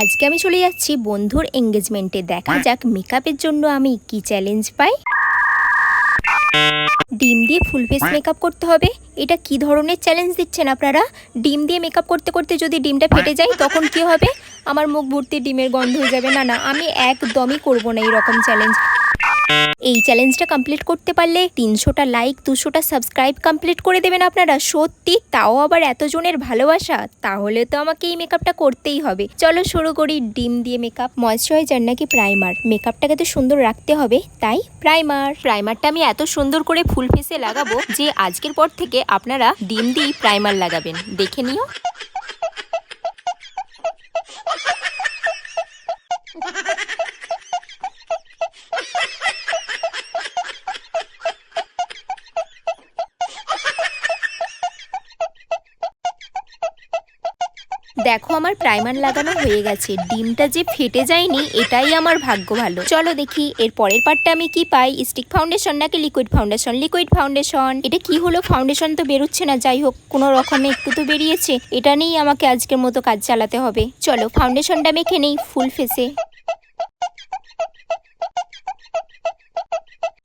আজকে আমি চলে যাচ্ছি বন্ধুর এঙ্গেজমেন্টে দেখা যাক মেকআপের জন্য আমি কি চ্যালেঞ্জ পাই। ডিম দিয়ে ফুল ফেস মেকআপ করতে হবে। এটা কি ধরনের চ্যালেঞ্জ দিচ্ছেন আপনারা? ডিম দিয়ে মেকআপ করতে করতে যদি ডিমটা ফেটে যায় তখন কি হবে? আমার মুখ ভর্তি ডিমের গন্ধ হয়ে যাবে। না না আমি একদমই করব না এই রকম চ্যালেঞ্জ এই চ্যালেঞ্জটা কমপ্লিট করতে পারলে তিনশোটা লাইক দুশোটা সাবস্ক্রাইব কমপ্লিট করে দেবেন আপনারা। সত্যি, তাও আবার এতজনের ভালোবাসা? তাহলে তো আমাকে এই মেকআপটা করতেই হবে। চলো শুরু করি ডিম দিয়ে মেকআপ ময়শ্চারাইজার নাকি প্রাইমার মেকআপটাকে তো সুন্দর রাখতে হবে, তাই প্রাইমার প্রাইমারটা আমি এত সুন্দর করে ফুল ফেসে লাগাবো যে আজকের পর থেকে আপনারা ডিম দিয়েই প্রাইমার লাগাবেন। দেখে নিও। দেখো আমার প্রাইমার লাগানো হয়ে গেছে। ডিমটা যে ফেটে যায়নি, এটাই আমার ভাগ্য ভালো। চলো দেখি, এর পরের পার্টটা আমি কি পাই? স্টিক ফাউন্ডেশন নাকি লিকুইড ফাউন্ডেশন লিকুইড ফাউন্ডেশন এটা কি হলো? ফাউন্ডেশন তো বেরোচ্ছে না, যাই হোক, কোনো রকমে একটু তো বেরিয়েছে। এটা নিয়েই আমাকে আজকের মতো কাজ চালাতে হবে। চলো ফাউন্ডেশনটা মেখে নেই ফুল ফেসে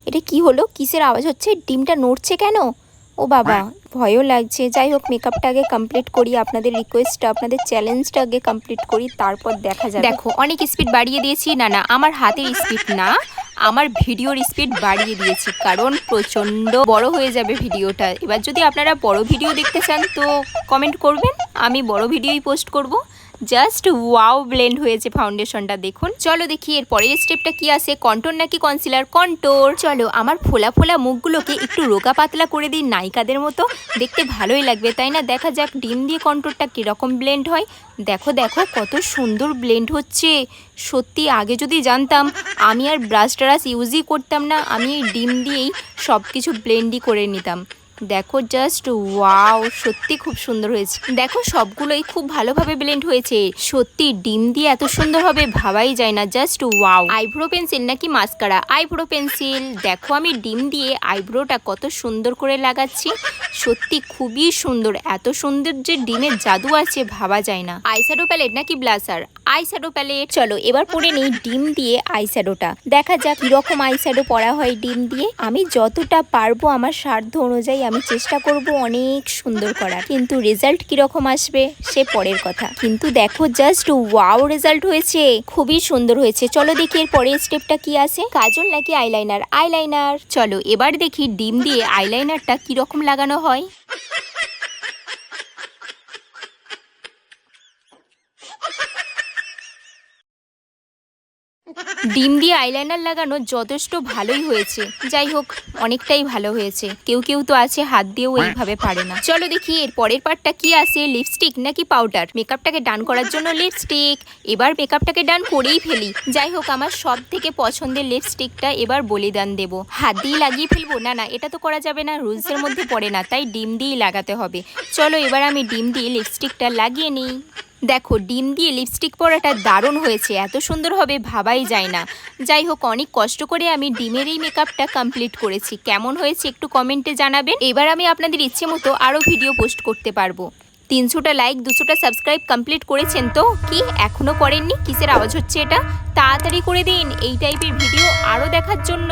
এটা কি হলো? কিসের আওয়াজ হচ্ছে? ডিমটা নড়ছে কেন? ও বাবা ভয়ও লাগছে। যাই হোক মেকআপটা আগে কমপ্লিট করি, আপনাদের রিকোয়েস্টটা আপনাদের চ্যালেঞ্জটা আগে কমপ্লিট করি, তারপর দেখা যাবে। দেখো, অনেক স্পিড বাড়িয়ে দিয়েছি। না না, আমার হাতের স্পিড না, আমার ভিডিওর স্পিড বাড়িয়ে দিয়েছি, কারণ প্রচণ্ড বড় হয়ে যাবে ভিডিওটা। এবার যদি আপনারা বড় ভিডিও দেখতে চান, তো কমেন্ট করবেন, আমি বড় ভিডিওই পোস্ট করব। জাস্ট ওয়াও ব্লেন্ড হয়েছে ফাউন্ডেশনটা দেখুন। চলো দেখি এর পরের স্টেপটা কি আছে কন্টোর নাকি কনসিলার কন্টোর চলো আমার ফোলা ফোলা মুখগুলোকে একটু রোগা পাতলা করে দিই নায়িকাদের মতো। দেখতে ভালোই লাগবে, তাই না? দেখা যাক ডিম দিয়ে কন্টোরটা কীরকম ব্লেন্ড হয়। দেখো দেখো, কত সুন্দর ব্লেন্ড হচ্ছে। সত্যি, আগে যদি জানতাম, আমি আর ব্রাশ ট্রাশ ইউজই করতাম না, আমি এই ডিম দিয়েই সব কিছু ব্লেন্ডই করে নিতাম। দেখো জাস্ট ওয়াও সত্যি খুব সুন্দর হয়েছে। দেখো সবগুলোই খুব ভালোভাবে ব্লেন্ড হয়েছে। সত্যি ডিম দিয়ে এত সুন্দর হবে ভাবাই যায় না জাস্ট ওয়াও আইব্রো পেন্সিল নাকি মাস্কারা? আইব্রো পেন্সিল, দেখো আমি ডিম দিয়ে আইব্রোটা কত সুন্দর করে লাগাচ্ছি। সত্যি খুবই সুন্দর, এত সুন্দর যে ডিমের জাদু আছে ভাবা যায় না। আইশ্যাডো প্যালেট নাকি ব্লাসার? Eyeshadow palette. চলো, এবার পরে নেই ডিম দিয়ে আই আইশ্যাডোটা। দেখা যাক কীরকম আইশ্যাডো পরা হয় ডিম দিয়ে। আমি যতটা পারব আমার সাধ্য অনুযায়ী আমি চেষ্টা করব অনেক সুন্দর করার। কিন্তু রেজাল্ট কীরকম আসবে, সে পরের কথা। কিন্তু দেখো জাস্ট ওয়াও রেজাল্ট হয়েছে। খুবই সুন্দর হয়েছে। চলো দেখি এর পরের স্টেপটা কি আছে কাজল নাকি আইলাইনার আইলাইনার চলো, এবার দেখি ডিম দিয়ে আইলাইনারটা কীরকম লাগানো হয়। ডিম দিয়ে আইলাইনার লাগানো যথেষ্ট ভালোই হয়েছে। যাই হোক, অনেকটাই ভালো হয়েছে। কেউ কেউ তো আছে, হাত দিয়েও এইভাবে পারে না। চলো দেখি, এর পরের পার্টটা কি আছে? লিপস্টিক নাকি পাউডার মেকআপটাকে ডান করার জন্য লিপস্টিক এবার মেকআপটাকে ডান করেই ফেলি। যাই হোক, আমার সব থেকে পছন্দের লিপস্টিকটা এবার বলিদান দেব। হাত দিয়ে লাগিয়ে ফেলব? না না, এটা তো করা যাবে না। রুলসের মধ্যে পড়ে না, তাই ডিম দিয়েই লাগাতে হবে। চলো এবার আমি ডিম দিয়ে লিপস্টিকটা লাগিয়ে নিই। দেখো, ডিম দিয়ে লিপস্টিক পরাটা দারুণ হয়েছে, এত সুন্দর হবে ভাবাই যায় না। যাই হোক, অনেক কষ্ট করে আমি ডিমের এই মেকআপটা কমপ্লিট করেছি। কেমন হয়েছে একটু কমেন্টে জানাবেন। এবার আমি আপনাদের ইচ্ছে মতো আরও ভিডিও পোস্ট করতে পারব। তিনশোটা লাইক দুশোটা সাবস্ক্রাইব কমপ্লিট করেছেন তো? কি এখনও করেননি? কিসের আওয়াজ হচ্ছে এটা? তাড়াতাড়ি করে দিন, এই টাইপের ভিডিও আরও দেখার জন্য।